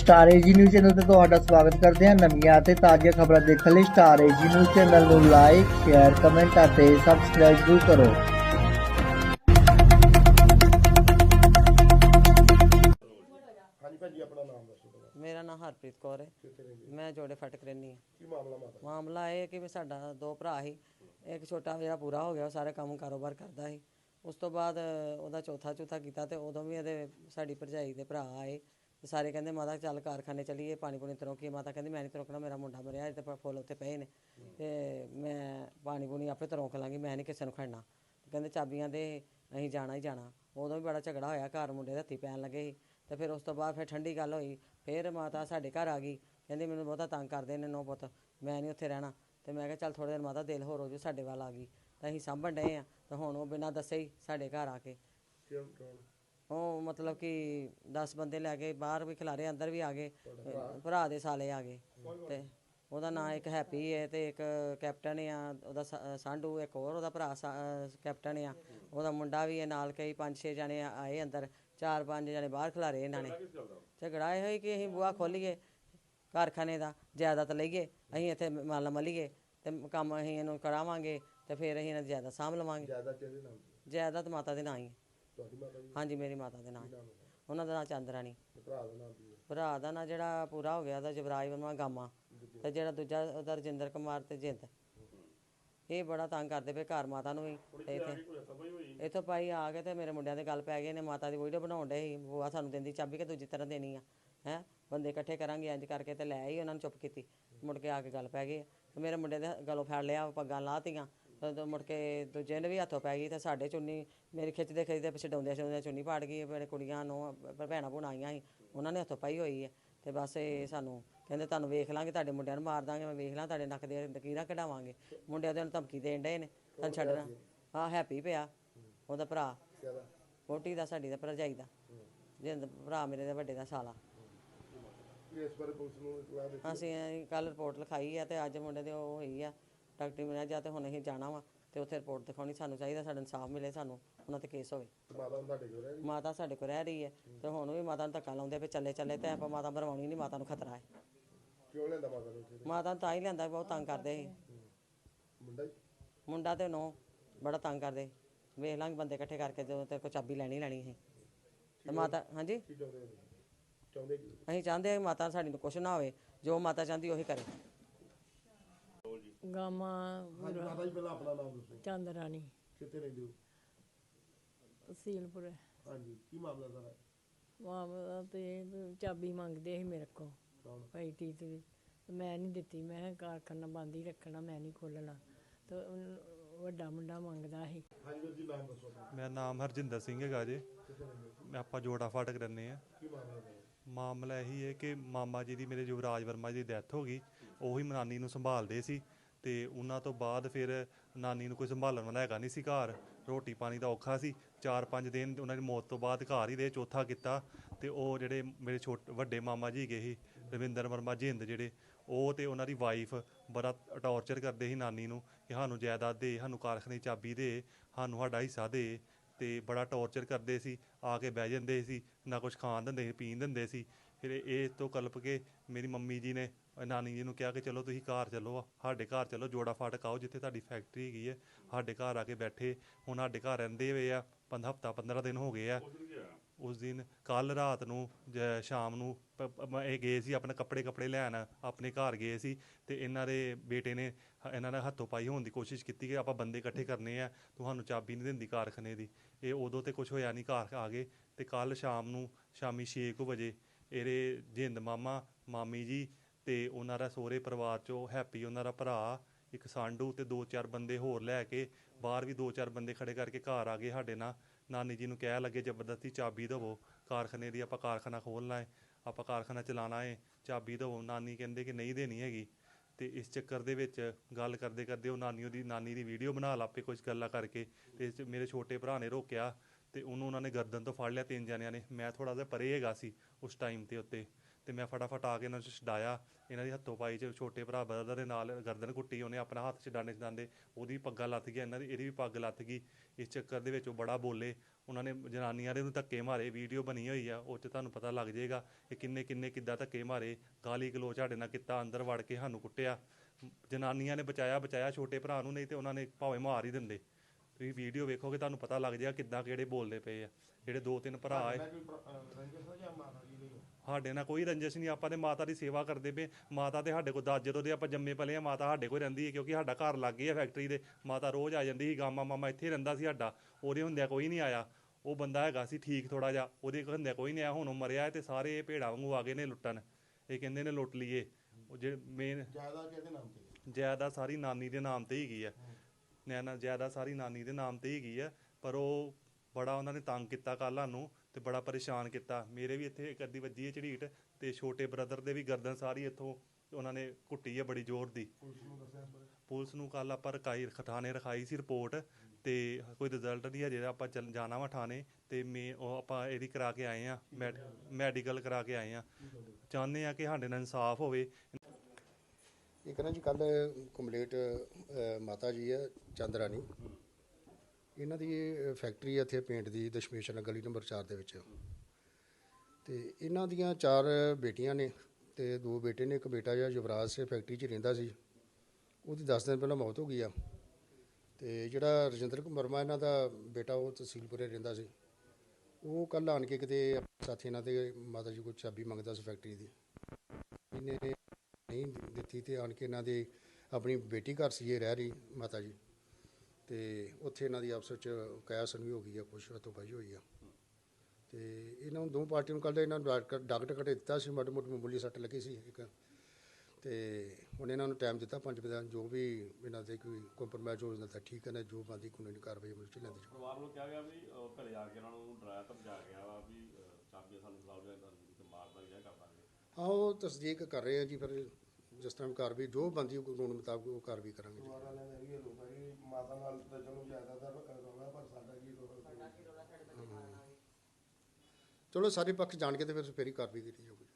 Star AG news channel ਤੇ ਤੁਹਾਡਾ ਸਵਾਗਤ ਕਰਦੇ ਹਾਂ ਨਵੀਆਂ ਅਤੇ ਤਾਜ਼ੀਆਂ ਖਬਰਾਂ ਦੇਖਣ ਲਈ star A G news channel ਨੂੰ ਲਾਈਕ ਸ਼ੇਅਰ ਕਮੈਂਟ ਅਤੇ ਸਬਸਕ੍ਰਾਈਬ ਜ਼ਰੂਰ ਕਰੋ। ਹਾਂਜੀ ਭਾਜੀ ਆਪਣਾ ਨਾਮ ਦੱਸੋ ਪਹਿਲਾਂ। ਮੇਰਾ ਨਾਮ ਹਰਪ੍ਰੀਤ ਕੌਰ ਹੈ। ਕਿੱਥੇ ਰਹਿੰਦੇ ਹੋ? ਮੈਂ ਜੋੜੇ ਫਟਕ ਰਹਿੰਦੀ ਹਾਂ। ਕੀ ਮਾਮਲਾ ਮਾਤਾ? ਮਾਮਲਾ ਇਹ ਹੈ ਕਿ ਵੀ ਸਾਡਾ ਦੋ ਭਰਾ ਸੀ। ਇੱਕ ਛੋਟਾ ਜਿਹੜਾ ਪੂਰਾ ਹੋ ਗਿਆ ਉਹ ਸਾਰੇ ਕੰਮ ਕਾਰੋਬਾਰ ਕਰਦਾ ਸੀ। ਉਸ ਤੋਂ ਬਾਅਦ ਉਹਦਾ ਚੌਥਾ ਚੌਥਾ ਕੀਤਾ ਤੇ ਉਦੋਂ ਵੀ ਇਹਦੇ ਸਾਡੀ ਭਰਜਾਈ ਦੇ ਭਰਾ ਆਏ। ਤੇ ਸਾਰੇ ਕਹਿੰਦੇ ਮਾਤਾ ਚੱਲ ਕਾਰਖਾਨੇ ਚਲੀਏ, ਪਾਣੀ ਪੂਣੀ ਤਰੋਕੀਏ। ਮਾਤਾ ਕਹਿੰਦੀ ਮੈਂ ਨਹੀਂ ਤਰੋਕਣਾ, ਮੇਰਾ ਮੁੰਡਾ ਮਰਿਆ, ਇਹ ਤੇ ਫੁੱਲ ਉੱਤੇ ਪਏ ਨੇ। ਤੇ ਮੈਂ ਪਾਣੀ ਪੂਣੀ ਆਪੇ ਤਰੋਕ ਲਾਂਗੀ, ਮੈਂ ਨਹੀਂ ਕਿਸੇ ਨੂੰ ਖੜਨਾ। ਕਹਿੰਦੇ ਚਾਬੀਆਂ ਦੇ, ਅਸੀਂ ਜਾਣਾ ਹੀ ਜਾਣਾ। ਉਦੋਂ ਵੀ ਬੜਾ ਝਗੜਾ ਹੋਇਆ, ਘਰ ਮੁੰਡੇ ਦੇ ਹੱਥੀ ਪੈਣ ਲੱਗੇ ਸੀ। ਤੇ ਫਿਰ ਉਸ ਤੋਂ ਬਾਅਦ ਫਿਰ ਠੰਡੀ ਗੱਲ ਹੋਈ। ਫਿਰ ਮਾਤਾ ਸਾਡੇ ਘਰ ਆ ਗਈ। ਕਹਿੰਦੀ ਮੈਨੂੰ ਬਹੁਤਾ ਤੰਗ ਕਰਦੇ ਨੇ ਨੋ ਪੁੱਤ, ਮੈਂ ਨਹੀਂ ਉੱਥੇ ਰਹਿਣਾ। ਤੇ ਮੈਂ ਕਿਹਾ ਚੱਲ ਥੋੜੇ ਦਿਨ ਮਾਤਾ ਦਿਲ ਹੋਰ ਹੋ ਜੂ, ਸਾਡੇ ਵੱਲ ਆ ਗਈ। ਤਾਂ ਅਸੀਂ ਸਾਂਭਣ ਡਏ ਆ। ਤੇ ਹੁਣ ਉਹ ਬਿਨਾਂ ਦੱਸੇ ਹੀ ਸਾਡੇ ਘਰ ਆ ਕੇ ਉਹ ਮਤਲਬ ਕਿ 10 ਬੰਦੇ ਲੈ ਕੇ ਬਾਹਰ ਵੀ ਖਿਲਾਰੇ ਅੰਦਰ ਵੀ ਆ ਗਏ ਭਰਾ ਦੇ ਸਾਲੇ ਆ ਗਏ ਤੇ ਉਹਦਾ ਨਾਂ ਇੱਕ ਹੈਪੀ ਹੈ ਤੇ ਇੱਕ ਕੈਪਟਨ ਆ ਉਹਦਾ ਸ- ਸਾਂਢੂ ਇੱਕ ਹੋਰ ਉਹਦਾ ਭਰਾ ਸਾ- ਅਹ ਕੈਪਟਨ ਆ ਉਹਦਾ ਮੁੰਡਾ ਵੀ ਹੈ ਨਾਲ ਕਈ ਪੰਜ ਛੇ ਜਣੇ ਆਏ ਅੰਦਰ ਚਾਰ ਪੰਜ ਜਣੇ ਬਾਹਰ ਖਿਲਾਰੇ ਇਹਨਾਂ ਨੇ। ਝਗੜਾ ਇਹ ਹੋਈ ਕਿ ਅਸੀਂ ਬੂਆ ਖੋਲੀਏ ਕਾਰਖਾਨੇ ਦਾ ਜਾਇਦਾਦ ਲਈਏ ਅਸੀਂ ਇੱਥੇ ਮਾਲ ਮਲੀਏ ਤੇ ਕੰਮ ਅਸੀਂ ਇਹਨੂੰ ਕਰਾਵਾਂਗੇ ਤੇ ਫਿਰ ਅਸੀਂ ਇਹਨਾਂ ਦੀ ਜਾਇਦਾਦ ਸਾਂਭ ਲਵਾਂਗੇ। ਜ਼ਿਆਦਾ ਕਿਹਦੇ ਨਾਮ ਜਾਇਦਾਦ ਮਾਤਾ ਦੇ ਨਾਂ ਹੀ ਹੈ। ਤੁਹਾਡੀ ਮਾਤਾ ਜੀ ਹਾਂਜੀ ਮੇਰੀ ਮਾਤਾ ਦੇ ਨਾਂ ਹੀ। ਉਹਨਾਂ ਦਾ ਨਾਂ ਚੰਦਰਾਣੀ ਤੇ ਭਰਾ ਦਾ ਨਾਮ ਕੀ ਹੈ? ਭਰਾ ਦਾ ਨਾਂ ਜਿਹੜਾ ਪੂਰਾ ਹੋ ਗਿਆ ਉਹਦਾ ਜਵਰਾਜ ਵਰਮਾ ਗਾਮਾ। ਤੇ ਜਿਹੜਾ ਦੂਜਾ ਉਹਦਾ ਰਜਿੰਦਰ ਕੁਮਾਰ ਤੇ ਜਿੰਦ। ਇਹ ਬੜਾ ਤੰਗ ਕਰਦੇ ਪਏ ਘਰ ਮਾਤਾ ਨੂੰ ਵੀ। ਤੇ ਇੱਥੇ ਇੱਥੋਂ ਭਾਈ ਆ ਕੇ ਤੇ ਮੇਰੇ ਮੁੰਡਿਆਂ ਦੇ ਗੱਲ ਪੈ ਗਏ ਨੇ। ਮਾਤਾ ਦੀ ਵੀਡੀਓ ਬਣਾਉਣ ਡੇ ਸੀ। ਬੂਆ ਸਾਨੂੰ ਦਿੰਦੀ ਚਾਬੀ ਕਿ ਦੂਜੀ ਤਰ੍ਹਾਂ ਦੇਣੀ ਆ। ਹੈ? ਬੰਦੇ ਇਕੱਠੇ ਕਰਾਂਗੇ ਇੰਜ ਕਰਕੇ ਤੇ ਲੈ ਆਈ ਉਹਨਾਂ ਨੂੰ ਚੁੱਪ ਕੀਤੀ। ਮੁੜ ਕੇ ਆ ਕੇ ਗੱਲ ਪੈ ਗਈ। ਤੇ ਮੇਰੇ ਮੁੰਡੇ ਦੇ ਗਲੋਂ ਫੜ ਲਿਆ ਪੱਗਾਂ ਲਾਤੀਆਂ ਤੇ ਮੁੜ ਕੇ ਦੂਜੇ ਨੇ ਵੀ ਹੱਥੋਂ ਪੈ ਗਈ ਤੇ ਸਾਡੇ ਚੁੰਨੀ ਮੇਰੀ ਖਿੱਚਦੇ ਖਿੱਚਦੇ ਪਿੱਛੇ ਡਾਉਂਦੇ ਛਡਾਉਂਦੇ ਚੁੰਨੀ ਪਾੜ ਗਈ ਮੇਰੇ ਕੁੜੀਆਂ ਨੂੰ ਭੈਣਾਂ ਭੂਣਾਂ ਆਈਆਂ ਸੀ ਉਹਨਾਂ ਨੇ ਹੱਥੋਂ ਪਾਈ ਹੋਈ ਹੈ ਤੇ ਬਸ ਇਹ ਸਾਨੂੰ ਕਹਿੰਦੇ ਤੁਹਾਨੂੰ ਵੇਖ ਲਾਂਗੇ ਤੁਹਾਡੇ ਮੁੰਡਿਆਂ ਨੂੰ ਮਾਰ ਦਾਂਗੇ ਮੈਂ ਵੇਖ ਲਾਂ ਤੁਹਾਡੇ ਨੱਕ ਦੇ ਲਕੀਰਾਂ ਕਢਾਵਾਂਗੇ। ਮੁੰਡਿਆਂ ਦੇ ਨੂੰ ਧਮਕੀ ਦੇਣ ਡਏ ਨੇ ਤੁਹਾਨੂੰ ਛੱਡਣਾ ਹਾਂ ਹੈਪੀ ਪਿਆ ਉਹਦਾ ਭਰਾ। ਵੋਟੀ ਦਾ ਸਾਡੀ ਦਾ ਭਰਜਾਈ ਦਾ। ਜਿੰਦ ਭਰਾ ਮੇਰੇ ਦੇ ਵੱਡੇ ਦਾ ਸਾਲਾ। ਇਸ ਬਾਰੇ ਪੁਲਿਸ ਨੂੰ ਇਤਲਾਹ ਦਿੱਤੀ। ਅਸੀਂ ਕੱਲ ਰਿਪੋਰਟ ਲਿਖਾਈ ਆ ਤੇ ਅੱਜ ਮੁੰਡੇ ਦੇ ਉਹ ਹੋਈ ਆ। ਡਾਕਟਰੀ ਮਿਲਿਆ ਜਾ ਤੇ ਹੁਣ ਅਸੀਂ ਜਾਣਾ ਵਾ ਤੇ ਉੱਥੇ ਰਿਪੋਰਟ ਦਿਖਾਉਣੀ ਸਾਨੂੰ ਚਾਹੀਦਾ ਸਾਡਾ ਇਨਸਾਫ ਮਿਲੇ ਸਾਨੂੰ ਉਹਨਾਂ ਤੇ ਕੇਸ ਹੋਵੇ। ਮਾਤਾ ਤੁਹਾਡੇ ਕੋਲ ਰਹਿ ਗਈ ਮਾਤਾ ਸਾਡੇ ਕੋਲ ਰਹਿ ਰਹੀ ਹੈ ਤੇ ਹੁਣ ਵੀ ਮਾਤਾ ਨੂੰ ਧੱਕਾ ਲਾਉਂਦੇ ਪਏ ਚੱਲੇ ਚੱਲੇ ਤੇ ਆਪਾਂ ਮਾਤਾ ਮਰਵਾਉਣੀ ਨਹੀਂ ਮਾਤਾ ਨੂੰ ਖਤਰਾ ਹੈ। ਕਿਉਂ ਲੈਂਦਾ ਮਾਤਾ ਨੂੰ ਇੱਥੇ? ਮਾਤਾ ਨੂੰ ਤਾਂ ਹੀ ਲਿਆਂਦਾ ਬਹੁਤ ਤੰਗ ਕਰਦੇ ਸੀ। ਮੁੰਡਾ ਜੀ ਮੁੰਡਾ ਤੇ ਨੋ ਬੜਾ ਤੰਗ ਕਰਦੇ। ਵੇਖ ਲਾਂਗੇ ਬੰਦੇ ਇਕੱਠੇ ਕਰਕੇ ਜਦੋਂ ਤੇਰੇ ਕੋਲ ਚਾਬੀ ਲੈਣੀ ਲੈਣੀ ਸੀ। ਤੇ ਮਾਤਾ ਹਾਂਜੀ? ਕੀ ਚਾਹੁੰਦੇ ਹੋ ਤੁਸੀਂ? ਚਾਹੁੰਦੇ ਕੀ? ਅਸੀਂ ਚਾਹੁੰਦੇ ਹਾਂ ਕਿ ਮਾਤਾ ਸਾਡੀ ਨੂੰ ਕੁਛ ਨਾ ਹੋਵੇ ਜੋ ਮਾਤਾ ਚਾਹੁੰਦੀ ਉਹੀ ਕਰੇ। ਗਾਮਾ ਹਾਂਜੀ ਮਾਤਾ ਜੀ ਪਹਿਲਾਂ ਆਪਣਾ ਨਾਮ ਦੱਸੋ ਚੰਦ ਰਾਣੀ। ਕਿੱਥੇ ਰਹਿੰਦੇ ਹੋ? ਤਹਿਸੀਲਪੁਰ। ਹਾਂਜੀ ਕੀ ਮਾਮਲਾ ਸਾਰਾ? ਮਾਮਲਾ ਤੇ ਚਾਬੀ ਮੰਗਦੇ ਸੀ ਮੇਰੇ ਕੋਲ। ਕੌਣ? ਭਾਈ ਟੀਟ ਦੀ ਤੇ ਮੈਂ ਨਹੀਂ ਦਿੱਤੀ ਮੈਂ ਕਿਹਾ ਕਾਰਖਾਨਾ ਬੰਦ ਹੀ ਰੱਖਣਾ ਮੈਂ ਨਹੀਂ ਖੋਲਣਾ। ਤੇ ਉਹ ਵੱਡਾ ਮੁੰਡਾ ਮੰਗਦਾ ਸੀ। ਹਾਂਜੀ ਵੀਰ ਜੀ ਨਾਮ ਦੱਸੋ ਆਪਣਾ। ਮੇਰਾ ਨਾਮ ਹਰਜਿੰਦਰ ਸਿੰਘ ਹੈਗਾ ਜੀ। ਕਿੱਥੇ ਰਹਿੰਦੇ ਹੋ? ਮੈਂ ਆਪਾਂ ਜੋੜਾ ਫਾਟਕ ਰਹਿੰਦੇ ਆ ਕੀ ਮਾਮਲਾ ਹੈ ਮਾਮਲਾ ਇਹੀ ਹੈ ਕਿ ਮਾਮਾ ਜੀ ਦੀ ਮੇਰੇ ਯੁਵਰਾਜ ਵਰਮਾ ਜੀ ਦੀ ਡੈਥ ਹੋ ਗਈ, ਉਹੀ ਨਾਨੀ ਨੂੰ ਸੰਭਾਲਦੇ ਸੀ ਤੇ ਉਹਨਾਂ ਤੋਂ ਬਾਅਦ ਫਿਰ ਨਾਨੀ ਨੂੰ ਕੋਈ ਸੰਭਾਲਣ ਵਾਲਾ ਹੈਗਾ ਨਹੀਂ ਸੀ ਘਰ, ਰੋਟੀ ਪਾਣੀ ਦਾ ਔਖਾ ਸੀ 4-5 ਦਿਨ ਉਹਨਾਂ ਦੀ ਮੌਤ ਤੋਂ ਬਾਅਦ ਘਰ ਹੀ ਦੇ ਚੌਥਾ ਕੀਤਾ ਤੇ ਉਹ ਜਿਹੜੇ ਮੇਰੇ ਛੋਟੇ, ਵੱਡੇ ਮਾਮਾ ਜੀ ਗਏ ਸੀ, ਰਵਿੰਦਰ ਵਰਮਾ ਜਿੰਦ ਜਿਹੜੇ, ਉਹ ਤੇ ਉਹਨਾਂ ਦੀ ਵਾਈਫ ਬੜਾ ਟੌਰਚਰ ਕਰਦੇ ਸੀ ਨਾਨੀ ਨੂੰ ਕਿ ਸਾਨੂੰ ਜਾਇਦਾਦ ਦੇ, ਸਾਨੂੰ ਕਾਰਖਾਨੇ ਚਾਬੀ ਦੇ, ਸਾਨੂੰ ਸਾਡਾ ਹਿੱਸਾ ਦੇ ਤੇ ਬੜਾ ਟੌਰਚਰ ਕਰਦੇ ਸੀ, ਆ ਕੇ ਬਹਿ ਜਾਂਦੇ ਸੀ, ਨਾ ਕੁਝ ਖਾਣ ਦਿੰਦੇ ਸੀ, ਪੀਣ ਦਿੰਦੇ ਸੀ। ਫਿਰ ਇਹ ਤੋਂ ਕਲਪ ਕੇ ਮੇਰੀ ਮੰਮੀ ਜੀ ਨੇ, ਨਾਨੀ ਜੀ ਨੂੰ ਕਿਹਾ ਕਿ ਚਲੋ ਤੁਸੀਂ ਘਰ ਚੱਲੋ ਆ, ਸਾਡੇ ਘਰ ਚੱਲੋ, ਜੋੜਾ ਫਾਟਕ ਆਓ ਜਿੱਥੇ ਤੁਹਾਡੀ ਫੈਕਟਰੀ ਹੈਗੀ ਹੈ ਸਾਡੇ ਘਰ ਆ ਕੇ ਬੈਠੇ, ਹੁਣ ਸਾਡੇ ਘਰ ਰਹਿੰਦੇ ਹੋਏ ਆ, ਪੰਦ, ਹਫਤਾ 15 ਦਿਨ ਹੋ ਗਏ ਆ। ਉਸ ਦਿਨ ਕੱਲ ਰਾਤ ਨੂੰ, ਜ- ਸ਼ਾਮ ਨੂੰ ਪ- ਪ- ਮ- ਇਹ ਗਏ ਸੀ, ਆਪਣੇ ਕੱਪੜੇ ਕੱਪੜੇ ਲੈਣ, ਆਪਣੇ ਘਰ ਗਏ ਸੀ ਤੇ ਇਹਨਾਂ ਦੇ ਬੇਟੇ ਨੇ ਹ- ਇਹਨਾਂ ਨੇ ਹੱਥੋਂ ਪਾਈ ਹੋਣ ਦੀ ਕੋਸ਼ਿਸ਼ ਕੀਤੀ ਕਿ ਆਪਾਂ ਬੰਦੇ ਇਕੱਠੇ ਕਰਨੇ ਆ, ਤੁਹਾਨੂੰ ਚਾਬੀ ਨਹੀਂ ਦਿੰਦੀ ਕਾਰਖਾਨੇ ਦੀ। ਇਹ ਉਦੋਂ ਤੇ ਕੁਝ ਹੋਇਆ ਨਹੀਂ ਘਰ ਆ ਗਏ ਤੇ ਕੱਲ ਸ਼ਾਮ ਨੂੰ ਸ਼ਾਮੀ 6:00 ਵਜੇ ਇਹਦੇ ਜਿੰਦ ਮਾਮਾ, ਮਾਮੀ ਜੀ ਤੇ ਉਹਨਾਂ ਦਾ ਸਹੁਰੇ ਪਰਿਵਾਰ ਚੋਂ ਹੈਪੀ, ਉਹਨਾਂ ਦਾ ਭਰਾ, ਇੱਕ ਸਾਂਡੂ ਤੇ ਦੋ ਚਾਰ ਬੰਦੇ ਹੋਰ ਲੈ ਕੇ ਬਾਹਰ ਵੀ ਦੋ ਚਾਰ ਬੰਦੇ ਖੜੇ ਕਰਕੇ ਘਰ ਆ ਗਏ ਸਾਡੇ ਨਾਲ। ਨਾਨੀ ਜੀ ਨੂੰ ਕਹਿ ਲੱਗੇ ਜ਼ਬਰਦਸਤੀ ਚਾਬੀ ਦੇਵੋ, ਕਾਰਖਾਨੇ ਦੀ ਆਪਾਂ ਕਾਰਖਾਨਾ ਖੋਲ੍ਹਣਾ ਹੈ ਆਪਾਂ ਕਾਰਖਾਨਾ ਚਲਾਉਣਾ ਹੈ ਚਾਬੀ ਦੇਵੋ। ਨਾਨੀ ਕਹਿੰਦੇ ਕਿ ਨਹੀਂ ਦੇਣੀ ਹੈਗੀ। ਤੇ ਇਸ ਚੱਕਰ ਦੇ ਵਿੱਚ ਗੱਲ ਕਰਦੇ ਕਰਦੇ ਉਹ ਨਾਨੀ ਉਹਦੀ, ਨਾਨੀ ਦੀ ਵੀਡੀਓ ਬਣਾ ਲਾਪੇ ਕੁਝ ਗੱਲਾਂ ਕਰਕੇ ਤੇ ਇਸ 'ਚ ਮੇਰੇ ਛੋਟੇ ਭਰਾ ਨੇ ਰੋਕਿਆ ਤੇ ਉਹਨੂੰ ਉਹਨਾਂ ਨੇ ਗਰਦਨ ਤੋਂ ਫੜ ਲਿਆ ਤਿੰਨ ਜਣਿਆਂ ਨੇ। ਮੈਂ ਥੋੜਾ ਜਿਹਾ ਪਰੇ ਹੈਗਾ ਸੀ ਉਸ ਟਾਈਮ ਤੇ ਉੱਤੇ। ਤੇ ਮੈਂ ਫਟਾਫਟ ਆ ਕੇ ਇਹਨਾਂ ਨੂੰ ਛਡਾਇਆ। ਇਹਨਾਂ ਦੀ ਹੱਥੋਂ ਪਾਈ ਚ ਛੋਟੇ ਭਰਾ ਬਰਦਰ ਦੇ ਨਾਲ ਗਰਦਨ ਕੁੱਟੀ ਉਹਨੇ ਆਪਣਾ ਹੱਥ ਛਡਾਣੇ ਛਡਾਉਂਦੇ। ਉਹਦੀ ਪੱਗਾਂ ਲੱਥ ਗਈਆਂ ਇਹਨਾਂ ਦੀ ਇਹਦੀ ਵੀ ਪੱਗ ਲੱਥ ਗਈ। ਇਸ ਚੱਕਰ ਦੇ ਵਿੱਚ ਉਹ ਬੜਾ ਬੋਲੇ। ਉਹਨਾਂ ਨੇ ਜਨਾਨੀਆਂ ਦੇ ਨੂੰ ਧੱਕੇ ਮਾਰੇ ਵੀਡੀਓ ਬਣੀ ਹੋਈ ਆ ਉਹ 'ਚ ਤੁਹਾਨੂੰ ਪਤਾ ਲੱਗ ਜਾਏਗਾ ਕਿ ਕਿੰਨੇ ਕਿੰਨੇ ਕਿੱਦਾਂ ਧੱਕੇ ਮਾਰੇ। ਗਾਲੀ ਗਲੋਚ ਸਾਡੇ ਨਾਲ ਕੀਤਾ ਅੰਦਰ ਵੜ ਕੇ ਸਾਨੂੰ ਕੁੱਟਿਆ। ਜਨਾਨੀਆਂ ਨੇ ਬਚਾਇਆ ਬਚਾਇਆ ਛੋਟੇ ਭਰਾ ਨੂੰ ਨਹੀਂ ਤੇ ਉਹਨਾਂ ਨੇ ਭਾਵੇਂ ਮਾਰ ਹੀ ਦਿੰਦੇ। ਤੁਸੀਂ ਵੀਡੀਓ ਵੇਖੋਗੇ ਤੁਹਾਨੂੰ ਪਤਾ ਲੱਗ ਜਾਏਗਾ ਕਿੱਦਾਂ ਕਿਹੜੇ ਬੋਲਦੇ ਪਏ ਆ। ਜਿਹੜੇ ਦੋ ਤਿੰਨ ਭਰਾ ਹੋ ਸਾਡੇ ਨਾਲ ਕੋਈ ਰੰਜਿਸ਼ ਨਹੀਂ ਆਪਾਂ ਤੇ ਮਾਤਾ ਦੀ ਸੇਵਾ ਕਰਦੇ ਪਏ। ਮਾਤਾ ਤੇ ਸਾਡੇ ਕੋਲ ਦਸ ਜਦੋਂ ਦੇ ਆਪਾਂ ਜੰਮੇ ਪਲੇ ਆ ਮਾਤਾ ਸਾਡੇ ਕੋਲ ਰਹਿੰਦੀ ਹੈ ਕਿਉਂਕਿ ਸਾਡਾ ਘਰ ਲੱਗ ਗਿਆ ਫੈਕਟਰੀ ਦੇ। ਮਾਤਾ ਰੋਜ਼ ਆ ਜਾਂਦੀ ਸੀ ਗਾਮਾ ਮਾਮਾ ਇੱਥੇ ਹੀ ਰਹਿੰਦਾ ਸੀ ਸਾਡਾ। ਉਹਦੇ ਹੁੰਦਿਆਂ ਕੋਈ ਨਹੀਂ ਆਇਆ। ਉਹ ਬੰਦਾ ਹੈਗਾ ਸੀ ਠੀਕ ਥੋੜਾ ਜਿਹਾ ਉਹਦੇ ਹੁੰਦਿਆਂ ਕੋਈ ਨਹੀਂ ਆਇਆ। ਹੁਣ ਉਹ ਮਰਿਆ ਹੈ ਤੇ ਸਾਰੇ ਇਹ ਭੇੜਾਂ ਵਾਂਗੂ ਆ ਗਏ ਨੇ ਲੁੱਟਣ। ਇਹ ਕਹਿੰਦੇ ਨੇ ਲੁੱਟ ਲਈਏ। ਉਹ ਜਿਹੜੇ ਮੇਨ ਜਾਇਦਾਦ ਕਿਹਦੇ ਨਾਮ ਤੇ? ਹੈ? ਜਾਇਦਾਦ ਸਾਰੀ ਨਾਨੀ ਦੇ ਨਾਮ ਤੇ ਹੀ ਗਈ ਆ ਨੈਣਾ ਜਾਇਦਾਦ ਸਾਰੀ ਨਾਨੀ ਦੇ ਨਾਮ ਤੇ ਹੀ ਗਈ ਆ ਪਰ ਉਹ ਬੜਾ ਉਹਨਾਂ ਨੇ ਤੰਗ ਕੀਤਾ ਕੱਲ੍ਹ ਸਾਨੂੰ। ਤੇ ਬੜਾ ਪਰੇਸ਼ਾਨ ਕੀਤਾ। ਮੇਰੇ ਵੀ ਇੱਥੇ ਇੱਕ ਅੱਧੀ ਵੱਜੀ ਹੈ ਝੜੀਟ ਤੇ ਛੋਟੇ ਬ੍ਰਦਰ ਦੇ ਵੀ ਗਰਦਨ ਸਾਰੀ ਇੱਥੋਂ ਉਹਨਾਂ ਨੇ ਕੁੱਟੀ ਹੈ ਬੜੀ ਜ਼ੋਰ ਦੀ। ਪੁਲਿਸ ਨੂੰ ਕੱਲ ਆਪਾਂ ਰਖਾਈ ਥਾਣੇ ਰਖਾਈ ਸੀ ਰਿਪੋਰਟ ਤੇ ਕੋਈ ਰਿਜ਼ਲਟ ਨਹੀਂ ਹਜੇ ਆਪਾਂ ਚੱਲ ਜਾਣਾ ਵਾ ਥਾਣੇ ਤੇ ਮੈਂ ਉਹ ਆਪਾਂ ਇਹਦੀ ਕਰਾ ਕੇ ਆਏ ਆ ਮੈਡੀਕਲ ਕਰਾ ਕੇ ਆਏ ਆ ਚਾਹੁੰਦੇ ਆ ਕਿ ਸਾਡੇ ਨਾਲ ਇਨਸਾਫ ਹੋਵੇ। ਇੱਕ ਨਾ ਜੀ ਕੱਲ ਕੰਪਲੀਟ ਮਾਤਾ ਜੀ ਹੈ ਚੰਦਰਾਨੀ ਇਹਨਾਂ ਦੀ ਫੈਕਟਰੀ ਹੈ ਇੱਥੇ ਪੇਂਟ ਦੀ, ਦਸ਼ਮੇਸ਼ ਨਗਰ ਗਲੀ ਨੰਬਰ 4 ਦੇ ਵਿੱਚ। ਤੇ ਇਹਨਾਂ ਦੀਆਂ ਚਾਰ ਬੇਟੀਆਂ ਨੇ ਤੇ ਦੋ ਬੇਟੇ ਨੇ, ਇੱਕ ਬੇਟਾ ਜਿਹੜਾ ਯੁਵਰਾਜ ਸੇ ਫੈਕਟਰੀ 'ਚ ਰਹਿੰਦਾ ਸੀ। ਉਹਦੀ 10 ਦਿਨ ਪਹਿਲਾਂ ਮੌਤ ਹੋ ਗਈ ਆ। ਤੇ ਜਿਹੜਾ ਰਜਿੰਦਰ ਕੁਮਾਰ ਵਰਮਾ ਇਹਨਾਂ ਦਾ ਬੇਟਾ, ਉਹ ਤਹਿਸੀਲਪੁਰੇ ਰਹਿੰਦਾ ਸੀ। ਉਹ ਕੱਲ ਆਣ ਕੇ ਕਿਤੇ ਆਪਣੇ ਸਾਥੀ ਇਹਨਾਂ ਦੇ ਮਾਤਾ ਜੀ ਕੋਲ ਚਾਬੀ ਮੰਗਦਾ ਸੀ ਫੈਕਟਰੀ ਦੀ। ਇਹਨੇ ਨਹੀਂ ਦਿੱਤੀ ਤੇ ਆਣ ਕੇ ਇਹਨਾਂ ਦੇ ਆਪਣੀ ਬੇਟੀ ਘਰ ਸੀ ਇਹ ਰਹਿ ਰਹੀ ਮਾਤਾ ਜੀ। ਤੇ ਉੱਥੇ ਇਹਨਾਂ ਦੀ ਆਪਸ ਵਿੱਚ ਕਹਿਆ ਸੁਣੀ ਹੋ ਗਈ ਆ ਕੁਛ ਤੋਂ ਪਾਈ ਹੋਈ ਆ। ਤੇ ਇਹਨਾਂ ਨੂੰ ਦੋ ਪਾਰਟੀਆਂ ਨੂੰ ਕੱਲ੍ਹ ਇਹਨਾਂ ਨੂੰ ਡਾਕਟਰ ਡਾਕਟਰ ਕੱਟ ਦਿੱਤਾ ਸੀ ਮਾੜੀ ਮੋਟੀ ਮਾਮੂਲੀ ਸੱਟ ਲੱਗੀ ਸੀ ਇੱਕ। ਤੇ ਹੁਣ ਇਹਨਾਂ ਨੂੰ ਟਾਈਮ ਦਿੱਤਾ ਪੰਜ ਵਜੇ ਜੋ ਵੀ ਇਹਨਾਂ ਦੇ ਕੋਈ ਕੰਪਰਮਾਈਜ਼ ਹੋ ਜਾਂਦਾ ਠੀਕ ਹੈ ਨਾ ਜੋ ਬੰਦੀ ਕਾਨੂੰਨੀ ਕਾਰਵਾਈ ਮੁਲਚ ਲੈਂਦੇ ਜੀ ਪਰਿਵਾਰ ਨੂੰ ਕਿਹਾ ਗਿਆ ਵੀ ਅਹ, ਘਰੇ ਆ ਕੇ ਇਹਨਾਂ ਨੂੰ ਡਰਾਇਆ ਧਮਕਾ ਗਿਆ ਵਾ ਵੀ ਅਹ, ਚਾਬੀਆਂ ਸਾਨੂੰ ਫੜਾਓ ਜਾਂ ਤੁਹਾਨੂੰ ਤੇ ਮਾਰਦਾ ਜਾਂ ਕਰ ਦਾਂਗੇ ਹਾਂ ਉਹ ਤਸਦੀਕ ਕਰ ਰਹੇ ਆ ਜੀ ਫਿਰ ਜਿਸ ਤਰ੍ਹਾਂ ਕਾਰਵਾਈ ਜੋ ਬੰਦੀ ਕਾਨੂੰਨ ਮੁਤਾਬਕ ਉਹ ਕਾਰਵਾਈ ਕਰਾਂਗੇ ਜੀ। ਵੀ ਲੋਕਾਂ ਦੀ ਮਾਤਾ ਨਾਲ ਤਾਂ ਚਲੋ ਪਰ ਸਾਡਾ ਕੀ ਸਾਰੇ ਪੱਖ ਜਾਣ ਕੇ ਤੇ ਫਿਰ ਫੇਰ ਹੀ ਕਾਰਵਾਈ ਕੀਤੀ ਜਾਊਗੀ।